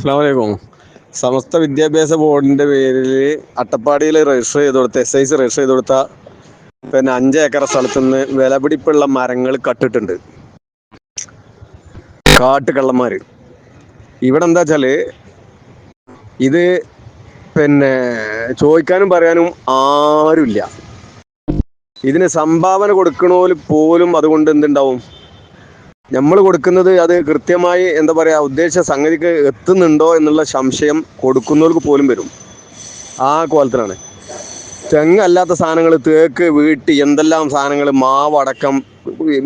അസ്ലാമലൈക്കും സമസ്ത വിദ്യാഭ്യാസ ബോർഡിന്റെ പേരിൽ അട്ടപ്പാടിയിൽ രജിസ്റ്റർ ചെയ്ത് കൊടുത്ത എസ് ഐ സി രജിസ്റ്റർ ചെയ്ത് കൊടുത്ത പിന്നെ അഞ്ച് ഏക്കർ സ്ഥലത്ത് നിന്ന് വിലപിടിപ്പുള്ള മരങ്ങൾ കട്ടിട്ടുണ്ട്. കാട്ടുകള്ളന്മാര്. ഇവിടെ എന്താ വെച്ചാൽ ഇത് പിന്നെ ചോദിക്കാനും പറയാനും ആരുമില്ല. ഇതിന് സംഭാവന കൊടുക്കണോൽ പോലും അതുകൊണ്ട് എന്തുണ്ടാവും? നമ്മൾ കൊടുക്കുന്നത് അത് കൃത്യമായി എന്താ പറയുക ഉദ്ദേശ സംഗതിക്ക് എത്തുന്നുണ്ടോ എന്നുള്ള സംശയം കൊടുക്കുന്നവർക്ക് പോലും വരും. ആ കോലത്തിലാണ്. തെങ്ങല്ലാത്ത സാധനങ്ങൾ തേക്ക് വീട്ടി എന്തെല്ലാം സാധനങ്ങൾ മാവടക്കം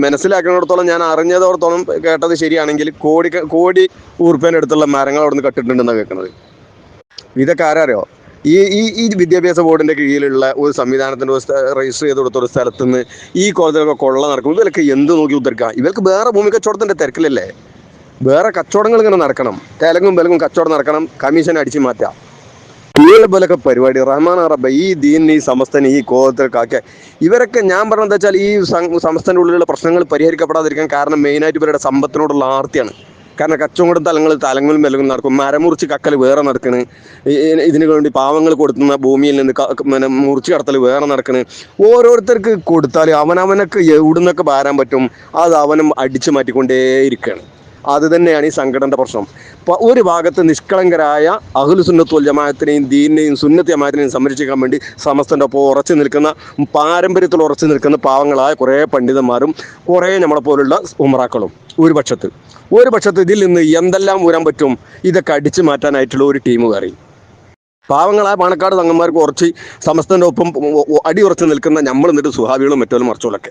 മനസ്സിലാക്കുന്നിടത്തോളം ഞാൻ അറിഞ്ഞതോടത്തോളം കേട്ടത് ശരിയാണെങ്കിൽ കോടി കോടി ഊർപ്പേന്റെ അടുത്തുള്ള മരങ്ങൾ അവിടെ നിന്ന് കട്ടിട്ടുണ്ടെന്നാണ് കേൾക്കുന്നത്. ഇതൊക്കെ ആരറിയോ ഈ ഈ ഈ വിദ്യാഭ്യാസ ബോർഡിന്റെ കീഴിലുള്ള ഒരു സംവിധാനത്തിന്റെ ഒരു രജിസ്റ്റർ ചെയ്ത് കൊടുത്ത ഒരു സ്ഥലത്ത് നിന്ന് ഈ കോളേജിലൊക്കെ കൊള്ള നടക്കും. ഇവരൊക്കെ എന്ത് നോക്കി ഉത്തരക്കാം ഇവർക്ക് വേറെ ഭൂമി കച്ചവടത്തിന്റെ തിരക്കിലല്ലേ? വേറെ കച്ചവടങ്ങൾ ഇങ്ങനെ നടക്കണം. തെലങ്കും ബലങ്കും കച്ചവടം നടക്കണം. കമ്മീഷൻ അടിച്ചു മാറ്റാം. ഇവരെ പോലൊക്കെ പരിപാടി. റഹ്മാൻ അറബ ഈ ദീൻ ഈ സമസ്തൻ ഈ കോലത്തിലൊക്കെ ഇവരൊക്കെ ഞാൻ പറഞ്ഞത് എന്താ വെച്ചാൽ ഈ സം- സമസ്തന്റെ ഉള്ളിലുള്ള പ്രശ്നങ്ങൾ പരിഹരിക്കപ്പെടാതിരിക്കാൻ കാരണം മെയിനായിട്ട് ഇവരുടെ സമ്പത്തിനോടുള്ള ആർത്തിയാണ്. കാരണം കച്ചവടം തലങ്ങൾ തലങ്ങളും വിലങ്ങും നടക്കും. മരമുറിച്ച് കക്കൽ വേറെ നടക്കണ്. ഇതിന് വേണ്ടി പാവങ്ങൾ കൊടുക്കുന്ന ഭൂമിയിൽ നിന്ന് പിന്നെ മുറിച്ച് കടത്തൽ വേറെ നടക്കണ്. ഓരോരുത്തർക്ക് കൊടുത്താൽ അവനവനൊക്കെ എവിടുന്നൊക്കെ ഭാരാൻ പറ്റും അത് അവനും അടിച്ചു മാറ്റിക്കൊണ്ടേയിരിക്കുകയാണ് അത് തന്നെയാണ് ഈ സംഘടനയുടെ പ്രശ്നം. ഒരു ഭാഗത്ത് നിഷ്കളങ്കരായ അഹുലുസുന്നത്തുൽ ജമാഅത്തിനെയും ദീനിനെയും സുന്നത്ത് ജമാഅത്തിനെയും സംരക്ഷിക്കാൻ വേണ്ടി സമസ്തന്റെ ഒപ്പം ഉറച്ചു നിൽക്കുന്ന പാരമ്പര്യത്തിൽ ഉറച്ചു നിൽക്കുന്ന പാവങ്ങളായ കുറേ പണ്ഡിതന്മാരും കുറേ നമ്മളെ പോലുള്ള ഉമറാക്കളും ഒരു പക്ഷത്ത്. ഒരു പക്ഷത്ത് ഇതിൽ നിന്ന് എന്തെല്ലാം ഊരാൻ പറ്റും? ഇതൊക്കെ അടിച്ചു മാറ്റാനായിട്ടുള്ള ഒരു ടീം കയറി പാവങ്ങളായ പാണക്കാട് തങ്ങന്മാർക്ക് ഉറച്ച് സമസ്തന്റെ ഒപ്പം അടി ഉറച്ചു നിൽക്കുന്ന നമ്മൾ എന്നിട്ട് സുഹാബികളും മറ്റോലും മറച്ചോളൊക്കെ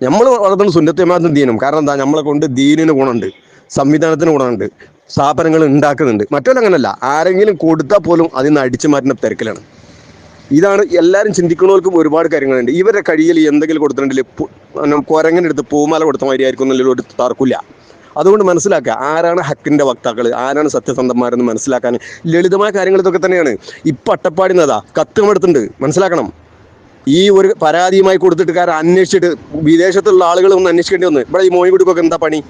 നമ്മൾ വളർത്തുന്ന സുന്നത്യമാത്തും ദീനും. കാരണം എന്താ? നമ്മളെ കൊണ്ട് ദീനിന് ഗുണമുണ്ട്. സംവിധാനത്തിന് ഗുണമുണ്ട് സ്ഥാപനങ്ങൾ ഉണ്ടാക്കുന്നുണ്ട്. മറ്റൊരു അങ്ങനല്ല. ആരെങ്കിലും കൊടുത്താൽ പോലും അതിൽ നിന്ന് അടിച്ചു മാറ്റുന്ന തിരക്കിലാണ്. ഇതാണ് എല്ലാവരും ചിന്തിക്കുന്നവർക്കും ഒരുപാട് കാര്യങ്ങളുണ്ട്. ഇവരുടെ കഴിയിൽ എന്തെങ്കിലും കൊടുത്തിട്ടുണ്ടെങ്കിൽ കുരങ്ങനെടുത്ത് പൂമാല കൊടുത്ത മാതിരി ആയിരിക്കും എന്നുള്ള ഒരു തർക്കില്ല അതുകൊണ്ട് മനസ്സിലാക്കുക ആരാണ് ഹക്കിന്റെ വക്താക്കൾ ആരാണ് സത്യസന്ധന്മാരെന്ന് മനസ്സിലാക്കാൻ. ലളിതമായ കാര്യങ്ങൾ ഇതൊക്കെ തന്നെയാണ്. ഇപ്പം അട്ടപ്പാടി നേതാ കത്തുമെടുത്തുണ്ട് മനസ്സിലാക്കണം. ഈ ഒരു പരാതിയുമായി കൊടുത്തിട്ട് കാരണം അന്വേഷിച്ചിട്ട് വിദേശത്തുള്ള ആളുകൾ ഒന്ന് അന്വേഷിക്കേണ്ടി വന്നു. ഇവിടെ ഈ മോയിൻകുട്ടിക്കൊക്കെ എന്താ പണി?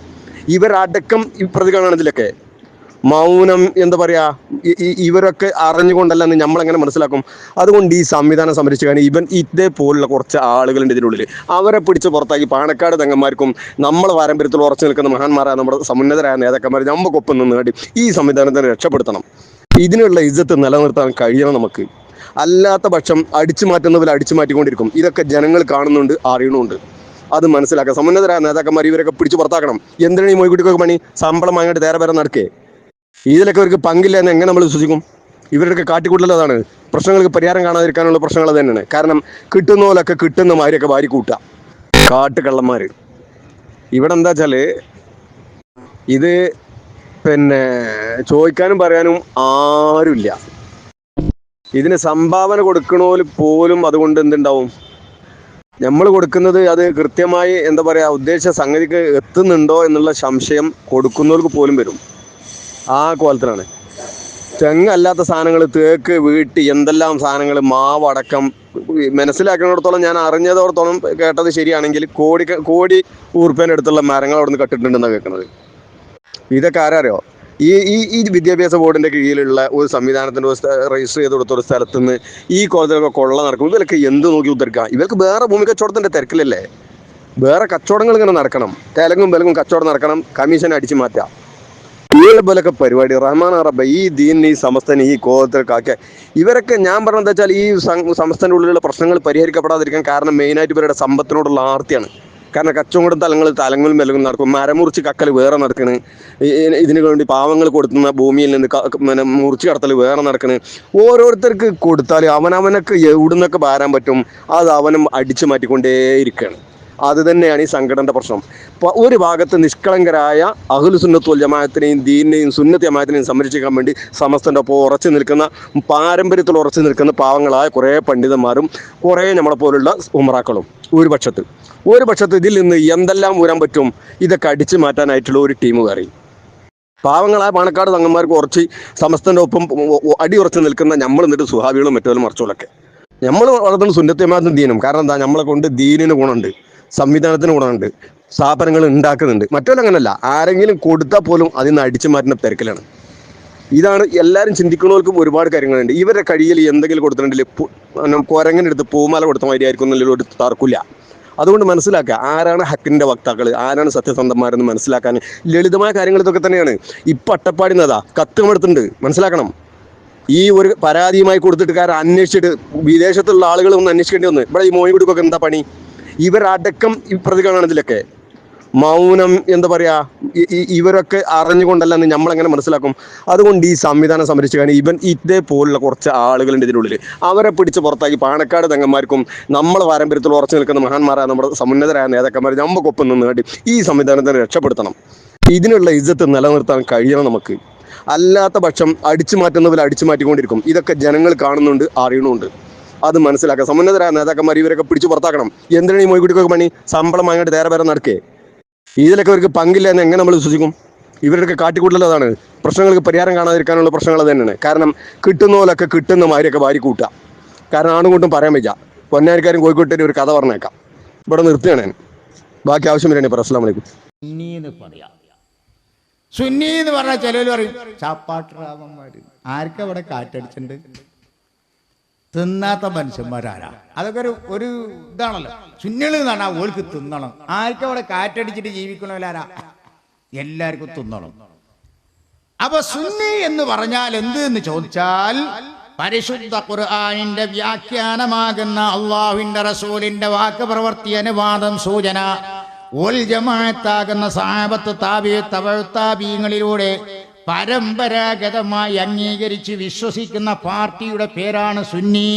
ഇവരടക്കം പ്രതികളാണ് ഇതിലൊക്കെ. മൗനം എന്താ പറയാ ഇവരൊക്കെ അറിഞ്ഞുകൊണ്ടല്ല എന്ന് നമ്മളെങ്ങനെ മനസ്സിലാക്കും. അതുകൊണ്ട് ഈ സംവിധാനം സംരക്ഷിക്കാൻ ഇവൻ ഇതേപോലുള്ള കുറച്ച് ആളുകളുണ്ട് ഇതിനുള്ളിൽ അവരെ പിടിച്ച് പുറത്താക്കി പാണക്കാട് തങ്ങന്മാർക്കും നമ്മളെ പാരമ്പര്യത്തിൽ ഉറച്ചു നിൽക്കുന്ന മഹാന്മാരായ നമ്മുടെ സമുന്നതരായ നേതാക്കന്മാർ നമുക്കൊപ്പം നിന്ന് നേടി ഈ സംവിധാനത്തിനെ രക്ഷപ്പെടുത്തണം. ഇതിനുള്ള ഇജ്ജത്ത് നിലനിർത്താൻ കഴിയണം നമുക്ക്. അല്ലാത്ത പക്ഷം അടിച്ചു മാറ്റുന്നവർ അടിച്ചു മാറ്റിക്കൊണ്ടിരിക്കും. ഇതൊക്കെ ജനങ്ങൾ കാണുന്നുണ്ട് അറിയണമുണ്ട് അത് മനസ്സിലാക്കുക സമുന്നതരായ നേതാക്കന്മാർ ഇവരൊക്കെ പിടിച്ച് പുറത്താക്കണം. എന്തിനാണ് ഈ മൊയ്ക്കുട്ടിക്കൊക്കെ പണി? ശമ്പളം വാങ്ങിയിട്ട് നേരെ പേരെ നടക്കേ? ഇതിലൊക്കെ അവർക്ക് പങ്കില്ല എന്ന് എങ്ങനെ നമ്മൾ വിശ്വസിക്കും? ഇവരുടെയൊക്കെ കാട്ടിക്കൂട്ടലതാണ് പ്രശ്നങ്ങൾക്ക് പരിഹാരം കാണാതിരിക്കാനുള്ള പ്രശ്നങ്ങൾ തന്നെയാണ്. കാരണം കിട്ടുന്ന പോലൊക്കെ കിട്ടുന്ന മാതിരിയൊക്കെ വാരി കൂട്ടുക. കാട്ടുകള്ളന്മാർ ഇവിടെ എന്താ വെച്ചാൽ ഇത് പിന്നെ ചോദിക്കാനും പറയാനും ആരുമില്ല. ഇതിന് സംഭാവന കൊടുക്കണോൽ പോലും അതുകൊണ്ട് എന്തുണ്ടാവും? നമ്മൾ കൊടുക്കുന്നത് അത് കൃത്യമായി എന്താ പറയുക ഉദ്ദേശ സംഗതിക്ക് എത്തുന്നുണ്ടോ എന്നുള്ള സംശയം കൊടുക്കുന്നവർക്ക് പോലും വരും. ആ കോലത്തിലാണ്. തെങ്ങ് അല്ലാത്ത സാധനങ്ങൾ തേക്ക് വീട്ടി എന്തെല്ലാം സാധനങ്ങൾ മാവ് അടക്കം മനസ്സിലാക്കുന്നിടത്തോളം ഞാൻ അറിഞ്ഞതോടത്തോളം കേട്ടത് ശരിയാണെങ്കിൽ കോടി കോടി ഊർപ്പേന്റെ അടുത്തുള്ള മരങ്ങൾ അവിടെ നിന്ന് കട്ടിട്ടുണ്ടെന്നാണ് കേൾക്കുന്നത്. ഇതൊക്കെ ആരറിയോ ഈ ഈ ഈ വിദ്യാഭ്യാസ ബോർഡിന്റെ കീഴിലുള്ള ഒരു സംവിധാനത്തിന്റെ ഒരു രജിസ്റ്റർ ചെയ്ത് കൊടുത്ത ഒരു സ്ഥലത്ത് നിന്ന് ഈ കോളേജിലൊക്കെ കൊള്ള നടക്കും. ഇവരൊക്കെ എന്ത് നോക്കി ഉത്തരക്കാം? ഇവർക്ക് വേറെ ഭൂമി കച്ചവടത്തിന്റെ തിരക്കിലല്ലേ? വേറെ കച്ചവടങ്ങൾ ഇങ്ങനെ നടക്കണം. തെലങ്കും ബലങ്കും കച്ചവടം നടക്കണം. കമ്മീഷൻ അടിച്ചു മാറ്റാം. ഇവരുടെ പോലൊക്കെ പരിപാടി. റഹ്മാൻ അറബ ഈ ദീൻ ഈ സമസ്തൻ ഈ കോലത്തിലൊക്കെ ഇവരൊക്കെ ഞാൻ പറഞ്ഞത് വെച്ചാൽ ഈ സം- ഉള്ളിലുള്ള പ്രശ്നങ്ങൾ പരിഹരിക്കപ്പെടാതിരിക്കാൻ കാരണം മെയിനായിട്ട് ഇവരുടെ സമ്പത്തിനോടുള്ള ആർത്തിയാണ്. കാരണം കച്ചവടം തലങ്ങൾ തലങ്ങളും മെലകും നടക്കും. മരമുറിച്ച് കക്കൽ വേറെ നടക്കണ്. ഇതിന് വേണ്ടി പാവങ്ങൾ കൊടുത്തുന്ന ഭൂമിയിൽ നിന്ന് പിന്നെ മുറിച്ച് കടത്തൽ വേറെ നടക്കണ്. ഓരോരുത്തർക്ക് കൊടുത്താൽ അവനവനൊക്കെ എവിടുന്നൊക്കെ ഭാരാൻ പറ്റും അത് അവനും അടിച്ചു മാറ്റിക്കൊണ്ടേയിരിക്കുകയാണ് അത് തന്നെയാണ് ഈ സംഘടനയുടെ പ്രശ്നം. ഒരു ഭാഗത്ത് നിഷ്കളങ്കരായ അഹുൽ സുന്നത്തുൽ ജമാഅത്തിനെയും ദീനിനെയും സുന്നത്ത് ജമാഅത്തിനെയും സംരക്ഷിക്കാൻ വേണ്ടി സമസ്തന്റെ ഒപ്പം ഉറച്ചു നിൽക്കുന്ന പാരമ്പര്യത്തിൽ ഉറച്ചു നിൽക്കുന്ന പാവങ്ങളായ കുറേ പണ്ഡിതന്മാരും കുറേ നമ്മളെപ്പോലുള്ള ഉമറാക്കളും. ഒരു പക്ഷത്ത്. ഒരു പക്ഷത്ത് ഇതിൽ നിന്ന് എന്തെല്ലാം ഊരാൻ പറ്റും? ഇതൊക്കെ അടിച്ചു മാറ്റാനായിട്ടുള്ള ഒരു ടീം കയറി പാവങ്ങളായ പാണക്കാട് തങ്ങന്മാർക്ക് കുറച്ച് സമസ്തന്റെ ഒപ്പം അടി ഉറച്ച് നിൽക്കുന്ന നമ്മൾ എന്നിട്ട് സുഹാബികളും മറ്റോലും മറച്ചോളൊക്കെ നമ്മൾ വളർത്തുന്ന സുന്നത്യമാത്തും ദീനും. കാരണം എന്താ? നമ്മളെ കൊണ്ട് ദീനിന് ഗുണമുണ്ട്. സംവിധാനത്തിന് ഗുണമുണ്ട്. സ്ഥാപനങ്ങൾ ഉണ്ടാക്കുന്നുണ്ട്. മറ്റോലും അങ്ങനല്ല ആരെങ്കിലും കൊടുത്താൽ പോലും അതിൽ നിന്ന് അടിച്ചു മാറ്റുന്ന തിരക്കിലാണ്. ഇതാണ് എല്ലാവരും ചിന്തിക്കുന്നവർക്കും ഒരുപാട് കാര്യങ്ങളുണ്ട്. ഇവരുടെ കഴിയിൽ എന്തെങ്കിലും കൊടുത്തിട്ടുണ്ടെങ്കിൽ കുരങ്ങനെടുത്ത് പൂമാല കൊടുത്ത മാതിരി ആയിരിക്കും എന്നുള്ള ഒരു തർക്കില്ല അതുകൊണ്ട് മനസ്സിലാക്കുക ആരാണ് ഹക്കിന്റെ വക്താക്കൾ ആരാണ് സത്യസന്ധന്മാരെന്ന് മനസ്സിലാക്കാൻ. ലളിതമായ കാര്യങ്ങൾ ഇതൊക്കെ തന്നെയാണ്. ഇപ്പം അട്ടപ്പാടിന്നതാ കത്തുമെടുത്തിട്ടുണ്ട്. മനസ്സിലാക്കണം. ഈ ഒരു പരാതിയുമായി കൊടുത്തിട്ട് കാരണം അന്വേഷിച്ചിട്ട് വിദേശത്തുള്ള ആളുകൾ ഒന്ന് അന്വേഷിക്കേണ്ടി വന്നു. ഇവിടെ ഈ മോയിൻകുടിക്കൊക്കെ എന്താ പണി? ഇവരടക്കം പ്രതികളാണ് ഇതിലൊക്കെ. മൗനം എന്താ പറയാ ഇവരൊക്കെ അറിഞ്ഞുകൊണ്ടല്ല ഇവരൊക്കെ അറിഞ്ഞുകൊണ്ടല്ലെന്ന് നമ്മളെങ്ങനെ മനസ്സിലാക്കും. അതുകൊണ്ട് ഈ സംവിധാനം സംരക്ഷിക്കാൻ ഇവൻ ഇതേപോലുള്ള കുറച്ച് ആളുകളുണ്ട് ഇതിനുള്ളിൽ അവരെ പിടിച്ച് പുറത്താക്കി പാണക്കാട് തങ്ങന്മാർക്കും നമ്മളെ പാരമ്പര്യത്തിൽ ഉറച്ചു നിൽക്കുന്ന മഹാന്മാരായ നമ്മുടെ സമുന്നതരായ നേതാക്കന്മാർ നമുക്കൊപ്പം നിന്ന് വേണ്ടി ഈ സംവിധാനത്തെ രക്ഷപ്പെടുത്തണം. ഇതിനുള്ള ഇജ്ജത്ത് നിലനിർത്താൻ കഴിയണം നമുക്ക്. അല്ലാത്ത പക്ഷം അടിച്ചു മാറ്റുന്നതിൽ അടിച്ചു മാറ്റിക്കൊണ്ടിരിക്കും. ഇതൊക്കെ ജനങ്ങൾ കാണുന്നുണ്ട് അറിയണമുണ്ട് അത് മനസ്സിലാക്കുക സമുന്നതരായ നേതാക്കന്മാർ ഇവരൊക്കെ പിടിച്ചു പുറത്താക്കണം. എന്തിനാണ് ഈ മൊയ്ക്കുട്ടിക്കൊക്കെ പണി? ശമ്പളം വാങ്ങിയിട്ട് നേരെ പേരെ നടക്കേ. ഇതിലൊക്കെ അവർക്ക് പങ്കില്ല എന്ന് എങ്ങനെ നമ്മൾ വിശ്വസിക്കും? ഇവരുടെയൊക്കെ കാട്ടിക്കൂട്ടൽ അതാണ്. പ്രശ്നങ്ങൾക്ക് പരിഹാരം കാണാതിരിക്കാനുള്ള പ്രശ്നങ്ങൾ തന്നെയാണ്. കാരണം കിട്ടുന്ന പോലൊക്കെ കിട്ടുന്ന മാതിരിയൊക്കെ വാരി കൂട്ടുക. കാരണം ആണും കൊണ്ടും പറയാൻ വയ്യ. പൊന്നാരിക്കാരും കോഴിക്കോട്ടേരും ഒരു കഥ പറഞ്ഞേക്കാം. ഇവിടെ നിർത്തുകയാണ് ഞാൻ. ബാക്കി ആവശ്യം വരെയാണ് ഇപ്പോൾ അസ്സാം വലൈക്കും സുന്നി എന്ന് പറഞ്ഞാൽ ചിലവർ പറയും ചാപ്പാട്ട് ആർക്കാ ഇവിടെ കാറ്റടിച്ചിട്ടുണ്ട് തിന്നാത്ത മനുഷ്യന്മാരാരാ. അതൊക്കെ ഒരു ഒരു ഇതാണല്ലോ. സുന്നികൾ എന്നാണ് ഓൾക്ക് തിന്നണം. ആർക്കും അവിടെ കാറ്റടിച്ചിട്ട് ജീവിക്കണമല്ലാരാ എല്ലാവർക്കും തിന്നണം. അപ്പൊ സുന്നി എന്ന് പറഞ്ഞാൽ എന്ത് എന്ന് ചോദിച്ചാൽ പരിശുദ്ധ ഖുർആാനിന്റെ വ്യാഖ്യാനമാകുന്ന അള്ളാഹുവിന്റെ റസൂലിന്റെ വാക്ക് പ്രവർത്തി അനുവാദം സൂചന. ഒൽ ജമാഅത്താകുന്ന സാബത്ത് താബി തവഴ്ത്താബീങ്ങളിലൂടെ പരമ്പരാഗതമായി അംഗീകരിച്ച് വിശ്വസിക്കുന്ന പാർട്ടിയുടെ പേരാണ് സുന്നി.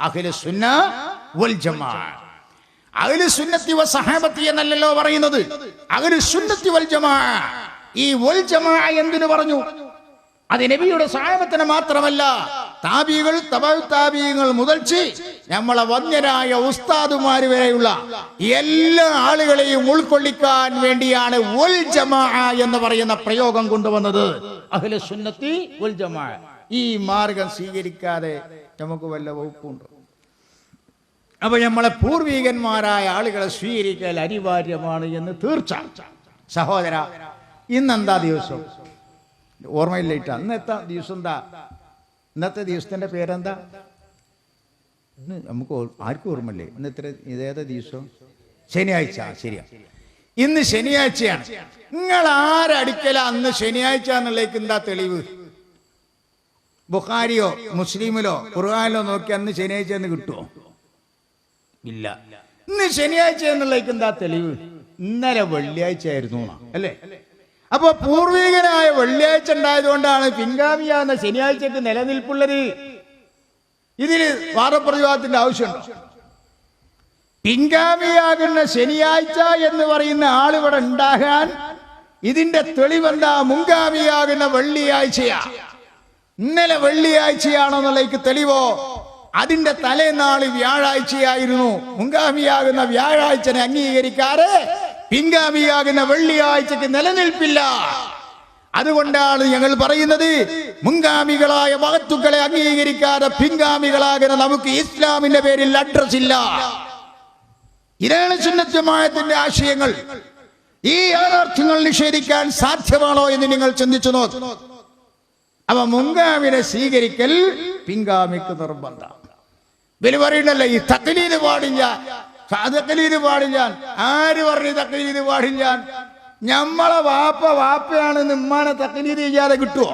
അഖില സുന്ന വൽ ജമാ. അഖിലു സുന്നത്തി വ സഹാബത്തി എന്നല്ലല്ലോ പറയുന്നത്. അഖില സുന്നത്തി വൽ ജമാ. ഈ വൽ ജമാ എന്തിനു പറഞ്ഞു? അത് നബിയുടെ സഹാബത്തിന് മാത്രമല്ല താബികൾ തബഉ താബിയങ്ങൾ മുതൽച്ച് നമ്മളെ വന്യരായ ഉസ്താദുമാര് വരെയുള്ള എല്ലാ ആളുകളെയും ഉൾക്കൊള്ളിക്കാൻ വേണ്ടിയാണ് എന്ന് പറയുന്ന പ്രയോഗം കൊണ്ടുവന്നത്. സുന്നത്തി ഈ മാർഗം സ്വീകരിക്കാതെ നമുക്ക് വല്ല വകുപ്പുണ്ടോ. അപ്പൊ നമ്മളെ പൂർവികന്മാരായ ആളുകളെ സ്വീകരിക്കൽ അനിവാര്യമാണ് എന്ന് തീർച്ച. സഹോദര ഇന്നെന്താ ദിവസം? ഓർമ്മയില്ലേട്ടാ ഇന്നത്തെ ദിവസം എന്താ? ഇന്നത്തെ ദിവസത്തിന്റെ പേരെന്താ? ഇന്ന് നമുക്ക് ആർക്കും ഓർമ്മല്ലേ ഇന്ന് ഇത്ര ഇതേതാ ദിവസം? ശനിയാഴ്ച. ശരിയാ. ഇന്ന് ശനിയാഴ്ചയാണ്. നിങ്ങൾ ആരടിക്കല അന്ന് ശനിയാഴ്ച എന്നുള്ളേക്ക് എന്താ തെളിവ്? ബുഖാരിയോ മുസ്ലിമിലോ ഖുർആാനിലോ നോക്കി അന്ന് ശനിയാഴ്ച എന്ന് കിട്ടുമോ ഇല്ല. ഇന്ന് ശനിയാഴ്ച എന്നുള്ളേക്ക് എന്താ തെളിവ്? ഇന്നലെ വെള്ളിയാഴ്ച ആയിരുന്നു. അല്ലേ? അപ്പൊ പൂർവികനായ വെള്ളിയാഴ്ച ഉണ്ടായതുകൊണ്ടാണ് കൊണ്ടാണ് പിൻഗാമിയാവുന്ന ശനിയാഴ്ചക്ക് നിലനിൽപ്പുള്ളത്. ഇതിന് വാദപ്രതിവാദത്തിന്റെ ആവശ്യമുണ്ടോ. പിൻഗാമിയാകുന്ന ശനിയാഴ്ച എന്ന് പറയുന്ന ആളിവിടെ ഉണ്ടാകാൻ ഇതിന്റെ തെളിവെന്താ? മുൻഗാമിയാകുന്ന വെള്ളിയാഴ്ചയാ. ഇന്നലെ വെള്ളിയാഴ്ചയാണെന്നുള്ള തെളിവോ? അതിന്റെ തലേനാൾ വ്യാഴാഴ്ചയായിരുന്നു. മുൻഗാമിയാകുന്ന വ്യാഴാഴ്ചനെ അംഗീകരിക്കാതെ പിൻഗാമിയാകുന്ന വെള്ളിയാഴ്ചക്ക് നിലനിൽപ്പില്ല. അതുകൊണ്ടാണ് ഞങ്ങൾ പറയുന്നത് മുൻഗാമികളായ മഹത്തുക്കളെ അംഗീകരിക്കാതെ പിൻഗാമികളാകുന്ന നമുക്ക് ഇസ്ലാമിന്റെ പേരിൽ അഡ്രസ് ഇല്ല. ഇതാണ് ആശയങ്ങൾ. ഈ യാഥാർത്ഥ്യങ്ങൾ നിഷേധിക്കാൻ സാധ്യമാണോ എന്ന് നിങ്ങൾ ചിന്തിച്ചു നോക്ക്. അവ മുൻഗാമിനെ സ്വീകരിക്കൽ പിൻഗാമിക്ക് നിർബന്ധം. ഇവർ പറയണല്ലോ ഈ തക്കലീത് പാടില്ല തക്കലീത് പാടില്ല ആര് പറഞ്ഞു തക്കലീത് പാടില്ല? ഞമ്മളെ വാപ്പ വാപ്പയാണ് ഉമ്മാനെ തക്കലീത് ചെയ്യാതെ കിട്ടുമോ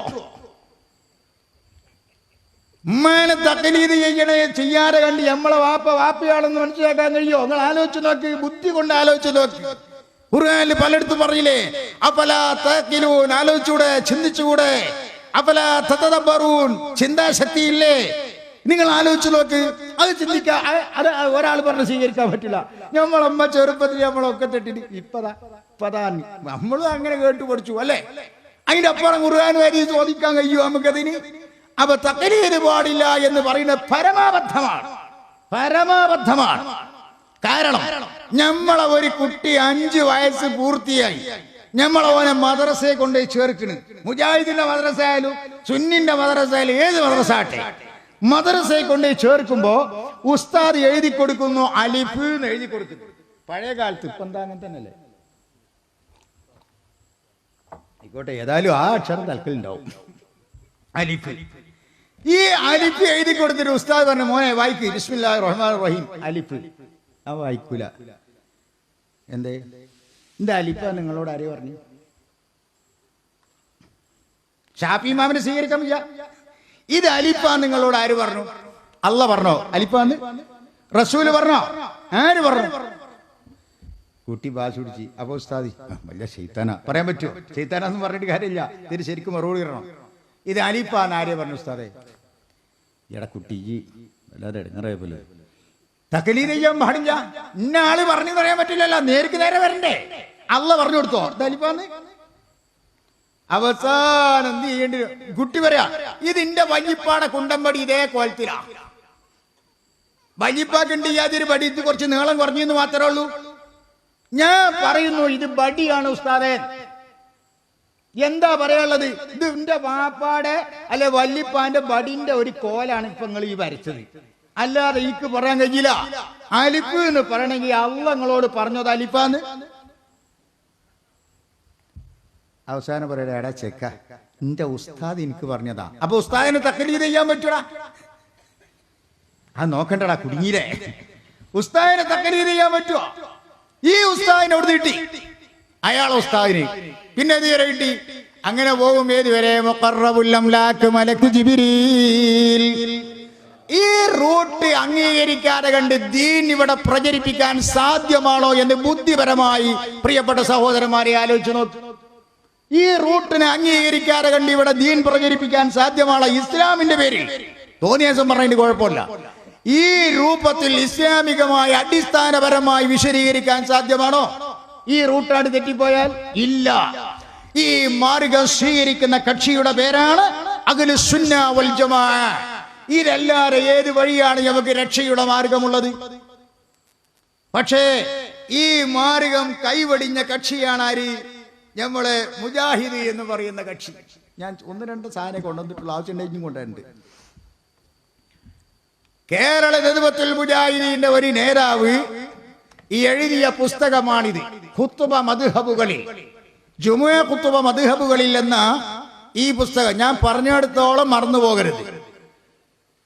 ഉമ്മാനെ തക്കലീത് ചെയ്യണേ ചെയ്യാതെ കണ്ട് നമ്മളെ വാപ്പ വാപ്പയാണെന്ന് മനസ്സിലാക്കാൻ കഴിയോ നിങ്ങൾ ആലോചിച്ച് നോക്കി ബുദ്ധി കൊണ്ട് ആലോചിച്ച് നോക്കി. ഖുർആനിൽ പലയിടത്തും പറഞ്ഞില്ലേ അപ്പല തക്കിലൂൻ ആലോചിച്ചൂടെ ചിന്തിച്ചുകൂടെ അപ്പല ചിന്താശക്തി ഇല്ലേ നിങ്ങൾ ആലോചിച്ച് നോക്ക് അത് ചിന്തിക്കാ ഒരാൾ പറഞ്ഞ് സ്വീകരിക്കാൻ പറ്റില്ല. നമ്മളമ്മ ചെറുപ്പത്തിൽ നമ്മളൊക്കെ തെറ്റിട്ട് ഇപ്പതാ. ഇപ്പതാ നമ്മൾ അങ്ങനെ കേട്ട് പഠിച്ചു അല്ലേ? അതിന്റെ അപ്പുറം ഖുർആൻ വരി ചോദിക്കാൻ കഴിയുമോ നമുക്കതിന്? അപ്പൊ തക്കലീത് പാടില്ല എന്ന് പറയുന്നത് പരമാബദ്ധമാണ്. പരമാബദ്ധമാണ്. കാരണം നമ്മളെ ഒരു കുട്ടി അഞ്ചു വയസ്സ് പൂർത്തിയായി. നമ്മളെ ഓനെ മദ്രസയെ കൊണ്ടുപോയി ചേർക്കണ്. മുജാഹിദിന്റെ മദ്രസ ആയാലും സുന്നിന്റെ മദ്രസ ആയാലും ഏത് മദ്രസ ആട്ടെ മദ്രസയെ കൊണ്ടുപോയി ചേർക്കുമ്പോ ഉസ്താദ് എഴുതി കൊടുക്കുന്നു അലിഫ് എന്ന് എഴുതി കൊടുക്കുന്നു. പഴയ കാലത്ത് ഇപ്പൊ എന്താ അങ്ങനെ തന്നെയല്ലേ? ആയിക്കോട്ടെ. ഏതായാലും ആ അക്ഷരം തൽക്കലുണ്ടാവും. അലിഫ്. ഈ അലിഫ് എഴുതി കൊടുത്തിട്ട് ഉസ്താദ് പറഞ്ഞു മോനെ വായിക്ക്. ബിസ്മില്ലാ റഹ്മാൻ റഹീം. അലിഫ്. ആ വായിക്കൂല. എന്തേ? എന്താ അലിഫ നിങ്ങളോട് ആരെയും പറഞ്ഞു? ഷാഫി മാമിനെ സ്വീകരിക്കാൻ വയ്യ. ഇത് അലിഫ നിങ്ങളോട് ആര് പറഞ്ഞു? അല്ല പറഞ്ഞോ? അലിഫാന്ന്? റസൂൽ പറഞ്ഞോ? ആര് പറഞ്ഞു? കുട്ടി ബാസ് പിടിച്ച് അപ്പൊ ഉസ്താദി വലിയ വല്ല ഷെയ്ത്താന പറയാൻ പറ്റുമോ? ഷെയ്ത്താനെന്ന് പറഞ്ഞിട്ട് കാര്യമില്ല. ഇതിന് ശരിക്കും മറുപടി ഇടണം ഇത് അലിപ്പാന്ന് ആരെ പറഞ്ഞു ഉസ്താദേ? എടാ കുട്ടി വല്ലാതെ എടുങ്ങറായ പോലെ. തക്കലീത് ചെയ്യാൻ പാടില്ല. ഇന്ന ആൾ പറഞ്ഞു പറയാൻ പറ്റില്ലല്ലോ. നേർക്ക് നേരെ വരണ്ടേ. അല്ല പറഞ്ഞു കൊടുത്തോ? അലിപ്പാന്ന് അവസാനം എന്ത് ചെയ്യേണ്ടി? കുട്ടി പറയാ ഇതിന്റെ വല്യപ്പാടെ കുണ്ടമ്പടി ഇതേ കോലത്തിലാ. വല്യപ്പാക്കുണ്ട് യാതൊരു പടി ഇത് കുറച്ച് നീളം കുറഞ്ഞെന്ന് മാത്രമേ ഉള്ളൂ. ഞാൻ പറയുന്നു ഇത് ബടിയാണ് ഉസ്താദേ. എന്താ പറയാനുള്ളത്? ഇത് എന്റെ വാപ്പാടെ അല്ലെ വല്ലിപ്പാന്റെ ബടിന്റെ ഒരു കോലാണ് ഇപ്പൊ നിങ്ങൾ ഈ വരച്ചത്. അല്ലാതെ ഈക്ക് പറയാൻ കഴിയില്ല. അലിപ്പ് എന്ന് പറയണെങ്കിൽ അള്ള നിങ്ങളോട് പറഞ്ഞത് അലിപ്പാന്ന് അവസാനം പറയടാ എടാ ചെക്ക എന്റെ ഉസ്താദ് എനിക്ക് പറഞ്ഞതാ. അപ്പൊ ഉസ്താദിനെ തക്കലീത് ചെയ്യാൻ പറ്റൂടാ? ആ നോക്കണ്ടടാ കുടുങ്ങിയില്ലേ ഉസ്താദിനെ തക്കലീത് ചെയ്യാൻ പറ്റുമോ ഈ ഉസ്താദിനെ അവിടെ കിട്ടി. അയാൾ ഉസ്താദിന്. പിന്നെ വരെ കിട്ടി. അങ്ങനെ പോകും ഏത് വരെ? മുഖറബുല്ലംലാക്ക് മലക്ക് ജിബിരീൽ. ഈ റൂട്ട് അംഗീകരിക്കാതെ കണ്ട് ദീൻ ഇവിടെ പ്രചരിപ്പിക്കാൻ സാധ്യമാണോ എന്ന് ബുദ്ധിപരമായി പ്രിയപ്പെട്ട സഹോദരന്മാരെ ആലോചിച്ചു നോക്ക്. ഈ റൂട്ടിനെ അംഗീകരിക്കാതെ കണ്ട് ഇവിടെ ദീൻ പ്രചരിപ്പിക്കാൻ സാധ്യമാണോ ഇസ്ലാമിന്റെ പേരിൽ? തോന്നിയാസം പറഞ്ഞതിന് കുഴപ്പമില്ല. ഈ രൂപത്തിൽ ഇസ്ലാമികമായ അടിസ്ഥാനപരമായി വിശദീകരിക്കാൻ സാധ്യമാണോ? ഈ റൂട്ടാണ് തെറ്റിപ്പോയാൽ ഇല്ല. ഈ മാർഗം സ്വീകരിക്കുന്ന കക്ഷിയുടെ പേരാണ് അഖിലു സുന്ന വൽ ഇതല്ലാതെ ഏത് വഴിയാണ് നമുക്ക് രക്ഷയുടെ മാർഗമുള്ളത്? പക്ഷേ ഈ മാർഗം കൈവടിഞ്ഞ കക്ഷിയാണ് ആര്? നമ്മളെ മുജാഹിദ് എന്ന് പറയുന്ന കക്ഷി. ഞാൻ ഒന്ന് രണ്ട് സാധനം കൊണ്ടുവന്നിട്ടുള്ള ആവശ്യം കൊണ്ടുണ്ട് കേരള നേതൃത്വത്തിൽ മുജാഹിദീന്റെ ഒരു നേതാവ് ഈ എഴുതിയ പുസ്തകമാണിത്. ഖുത്തുബ മധുഹബുകളിൽ ജുമുയ കുത്തുബ മധുഹബുകളിൽ എന്ന ഈ പുസ്തകം ഞാൻ പറഞ്ഞിടത്തോളം മറന്നു പോകരുത്.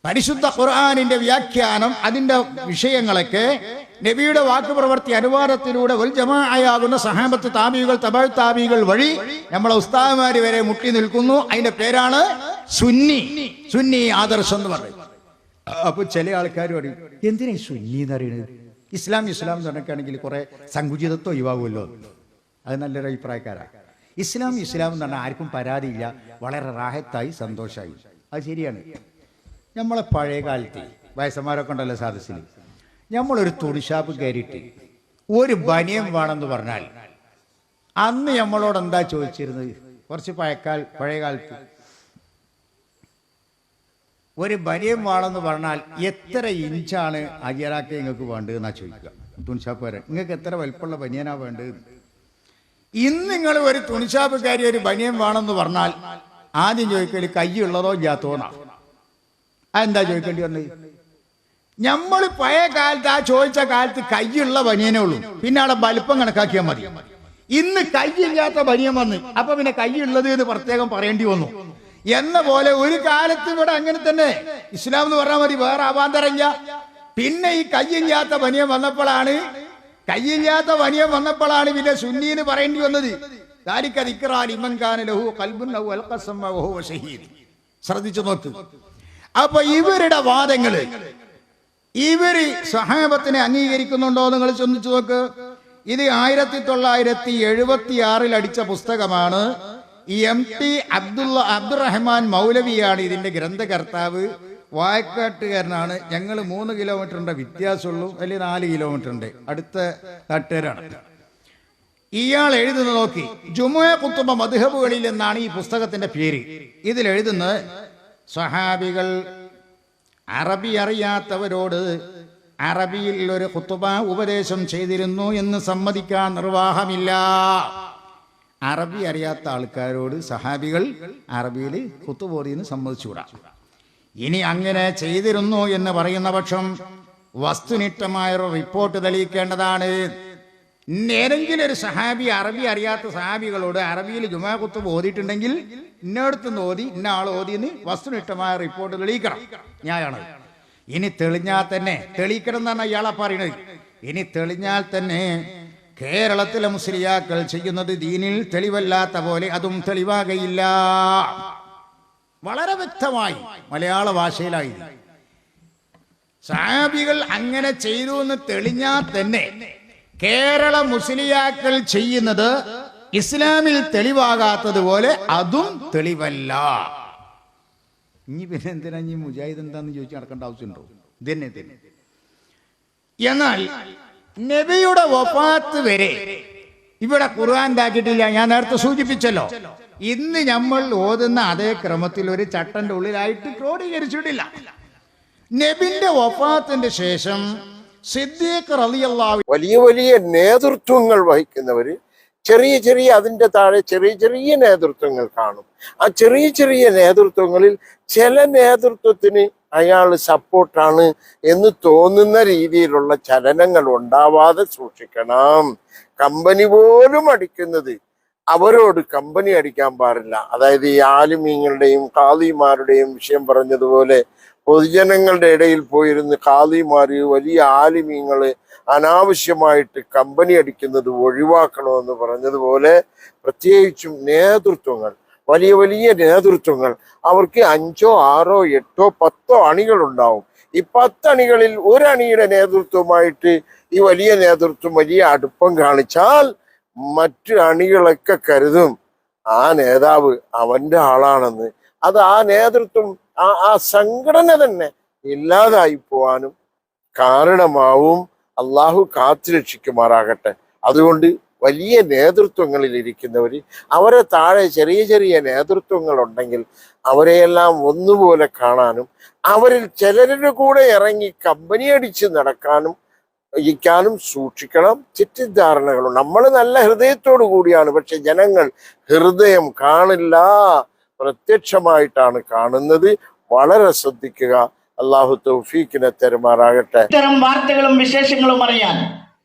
പരിശുദ്ധ ഖുർആാനിന്റെ വ്യാഖ്യാനം അതിന്റെ വിഷയങ്ങളൊക്കെ നബിയുടെ വാക്ക് പ്രവർത്തി അനുവാദത്തിലൂടെ ഒരു ജമാഅയാകുന്ന സഹാബത്ത് താബികൾ തപാൽ താബികൾ വഴി നമ്മളെ ഉസ്താദ്മാര് വരെ മുട്ടി നിൽക്കുന്നു. അതിന്റെ പേരാണ് സുന്നി. സുന്നി ആദർശം എന്ന് പറയും അപ്പൊ ചില ആൾക്കാർ പറയും എന്തിനാ ഈ സുന്നി എന്ന് അറിയണത്? ഇസ്ലാം ഇസ്ലാം എന്ന് പറഞ്ഞൊക്കെയാണെങ്കിൽ കുറെ സങ്കുചിതത്വം ഒഴിവാകുമല്ലോ. അത് നല്ലൊരു അഭിപ്രായക്കാരാണ് ഇസ്ലാം ഇസ്ലാം എന്ന് പറഞ്ഞാൽ ആർക്കും പരാതിയില്ല. വളരെ റാഹത്തായി സന്തോഷമായി അത് ശരിയാണ്. നമ്മളെ പഴയ കാലത്ത് വയസ്സന്മാരൊക്കെ ഉണ്ടല്ലോ സദസ്സിൽ നമ്മളൊരു തുണിഷാപ്പ് കയറിയിട്ട് ഒരു ബനിയം വേണമെന്ന് പറഞ്ഞാൽ അന്ന് നമ്മളോട് എന്താ ചോദിച്ചിരുന്നത്? കുറച്ച് പഴയക്കാൽ പഴയ കാലത്ത് ഒരു ബനിയം വേണമെന്ന് പറഞ്ഞാൽ എത്ര ഇഞ്ചാണ് അജറാക്ക് നിങ്ങൾക്ക് വേണ്ടതെന്നാ ചോദിക്കുക. തുണിഷാപ്പ് വരെ. നിങ്ങൾക്ക് എത്ര വലിപ്പമുള്ള ബനിയനാ വേണ്ടത്? ഇന്ന് നിങ്ങൾ ഒരു തുണിഷാപ്പുകാരി ഒരു ബനിയം വേണമെന്ന് പറഞ്ഞാൽ ആദ്യം ചോദിക്കൽ കയ്യുള്ളതോ ഇല്ലാത്തോന്നാ അതെന്താ ചോദിക്കേണ്ടി വന്നത്? നമ്മൾ പഴയ കാലത്ത് ആ ചോദിച്ച കാലത്ത് കയ്യുള്ള ബനിയനേ ഉള്ളൂ. പിന്നെ അവിടെ വലിപ്പം കണക്കാക്കിയാൽ മതി. ഇന്ന് കയ്യില്ലാത്ത ബനിയൻ വന്ന് അപ്പൊ പിന്നെ കയ്യുള്ളത് എന്ന് പ്രത്യേകം പറയേണ്ടി വന്നു. എന്ന പോലെ ഒരു കാലത്തും ഇവിടെ അങ്ങനെ തന്നെ. ഇസ്ലാം എന്ന് പറഞ്ഞാൽ മതി വേറെ അവാന്തരമില്ല പിന്നെ ഈ കയ്യില്ലാത്ത ബനിയൻ വന്നപ്പോഴാണ് കയ്യില്ലാത്ത ബനിയൻ വന്നപ്പോഴാണ് പിന്നെ സുന്നീന്ന് പറയേണ്ടി വന്നത്. ശ്രദ്ധിച്ചു നോക്ക്. അപ്പൊ ഇവരുടെ വാദങ്ങൾ ഇവർ സഹാബത്തിനെ അംഗീകരിക്കുന്നുണ്ടോ നിങ്ങൾ ചിന്തിച്ചു നോക്ക്. ഇത് ആയിരത്തി തൊള്ളായിരത്തി എഴുപത്തി ആറിൽ അടിച്ച പുസ്തകമാണ് എം ടി അബ്ദുള്ള അബ്ദുറഹ്മാൻ മൗലവിയാണ് ഇതിന്റെ ഗ്രന്ഥകർത്താവ്. വായക്കാട്ടുകാരനാണ്. ഞങ്ങൾ മൂന്ന് കിലോമീറ്ററിന്റെ വ്യത്യാസമുള്ളൂ. അല്ലെങ്കിൽ നാല് കിലോമീറ്റർ ഉണ്ട് അടുത്ത നാട്ടുകാരാണ്. ഇയാൾ എഴുതുന്നത് നോക്കി. ജുമുഅ കുത്തുബ മധുഹബുകളിൽ എന്നാണ് ഈ പുസ്തകത്തിന്റെ പേര്. ഇതിൽ എഴുതുന്നത് സ്വഹാബികൾ അറബി അറിയാത്തവരോട് അറബിയിൽ ഒരു കുത്തുബ ഉപദേശം ചെയ്തിരുന്നു എന്ന് സമ്മതിക്കാൻ നിർവാഹമില്ല. അറബി അറിയാത്ത ആൾക്കാരോട് സഹാബികൾ അറബിയിൽ കുത്തുപോതിന്ന് സമ്മതിച്ചുകൂടാ. ഇനി അങ്ങനെ ചെയ്തിരുന്നു എന്ന് പറയുന്ന പക്ഷം വസ്തുനിഷ്ഠമായ ഒരു റിപ്പോർട്ട് തെളിയിക്കേണ്ടതാണ്. നേരെങ്കിലും ഒരു സഹാബി അറബി അറിയാത്ത സഹാബികളോട് അറബിയിൽ ജുമാ കുത്തുബ് ഓതിയിട്ടുണ്ടെങ്കിൽ ഇന്നടുത്തുനിന്ന് ഓതി ഇന്ന ആൾ ഓതിയെന്ന് വസ്തുനിഷ്ഠമായ റിപ്പോർട്ട് തെളിയിക്കണം. ഞാനാണ് ഇനി തെളിഞ്ഞാൽ തന്നെ തെളിയിക്കണം എന്നാണ് ഇയാളെ പറയുന്നത്. ഇനി തെളിഞ്ഞാൽ തന്നെ കേരളത്തിലെ മുസ്ലിയാക്കൾ ചെയ്യുന്നത് ദീനിൽ തെളിവല്ലാത്ത പോലെ അതും തെളിവാകയില്ല. വളരെ വ്യക്തമായി മലയാള ഭാഷയിലായി. സാബികൾ അങ്ങനെ ചെയ്തു എന്ന് തെളിഞ്ഞാൽ തന്നെ കേരള മുസ്ലിയാക്കൾ ചെയ്യുന്നത് ഇസ്ലാമിൽ തെളിവാകാത്തത് പോലെ അതും തെളിവല്ല. ഇനി പിന്നെ എന്തിനാ ഇനി മുജാഹിദ് എന്താന്ന് ചോദിച്ചു നടക്കേണ്ട ആവശ്യമുണ്ടോ? ഇതന്നെ തന്നെ എന്നാൽ നബിയുടെ വഫാത്ത് വരെ. ഇവിടെ ഖുർആൻ ഉണ്ടാക്കിയിട്ടില്ല ഞാൻ നേരത്തെ സൂചിപ്പിച്ചല്ലോ. ഇന്ന് നമ്മൾ ഓതുന്ന അതേ ക്രമത്തിൽ ഒരു ചട്ടന്റെ ഉള്ളിലായിട്ട് ക്രോഡീകരിച്ചിട്ടില്ല. നബിന്റെ വഫാത്തിന്റെ ശേഷം സിദ്ദീഖ് റളിയല്ലാഹു വലിയ വലിയ നേതൃത്വങ്ങൾ വഹിക്കുന്നവര് ചെറിയ ചെറിയ അതിന്റെ താഴെ ചെറിയ ചെറിയ നേതൃത്വങ്ങൾ കാണും. ആ ചെറിയ ചെറിയ നേതൃത്വങ്ങളിൽ ചില നേതൃത്വത്തിന് അയാൾ സപ്പോർട്ടാണ് എന്ന് തോന്നുന്ന രീതിയിലുള്ള ചലനങ്ങൾ ഉണ്ടാവാതെ സൂക്ഷിക്കണം. കമ്പനി പോലും അടിക്കുന്നത് അവരോട് കമ്പനി അടിക്കാൻ പാടില്ല. അതായത് ഈ ആലിമീങ്ങളുടെയും കാളിമാരുടെയും വിഷയം പറഞ്ഞതുപോലെ പൊതുജനങ്ങളുടെ ഇടയിൽ പോയിരുന്ന് കാളിമാര് വലിയ ആലിമീങ്ങൾ അനാവശ്യമായിട്ട് കമ്പനി അടിക്കുന്നത് ഒഴിവാക്കണമെന്ന് പറഞ്ഞതുപോലെ പ്രത്യേകിച്ചും നേതൃത്വങ്ങൾ വലിയ വലിയ നേതൃത്വങ്ങൾ. അവർക്ക് അഞ്ചോ ആറോ എട്ടോ പത്തോ അണികളുണ്ടാവും. ഈ പത്തണികളിൽ ഒരണിയുടെ നേതൃത്വമായിട്ട് ഈ വലിയ നേതൃത്വം വലിയ അടുപ്പം കാണിച്ചാൽ മറ്റു അണികളൊക്കെ കരുതും. ആ നേതാവ് അവന്റെ ആളാണെന്ന്. അത് ആ നേതൃത്വം ആ ആ സംഘടന തന്നെ ഇല്ലാതായി പോവാനും കാരണമാവും. അള്ളാഹു കാത്തുരക്ഷിക്കുമാറാകട്ടെ. അതുകൊണ്ട് വലിയ നേതൃത്വങ്ങളിൽ ഇരിക്കുന്നവർ അവരെ താഴെ ചെറിയ ചെറിയ നേതൃത്വങ്ങൾ ഉണ്ടെങ്കിൽ അവരെയെല്ലാം ഒന്നുപോലെ കാണാനും അവരിൽ ചിലരുടെ കൂടെ ഇറങ്ങി കമ്പനി അടിച്ച് നടക്കാനും ഇരിക്കാനും സൂക്ഷിക്കണം. തെറ്റിദ്ധാരണകളും. നമ്മൾ നല്ല ഹൃദയത്തോടു കൂടിയാണ് പക്ഷെ ജനങ്ങൾ ഹൃദയം കാണില്ല. പ്രത്യക്ഷമായിട്ടാണ് കാണുന്നത്. വളരെ ശ്രദ്ധിക്കുക. അള്ളാഹു തൗഫീഖിനെ തെരുമാറാകട്ടെ. ഇത്തരം വാർത്തകളും വിശേഷങ്ങളും അറിയാൻ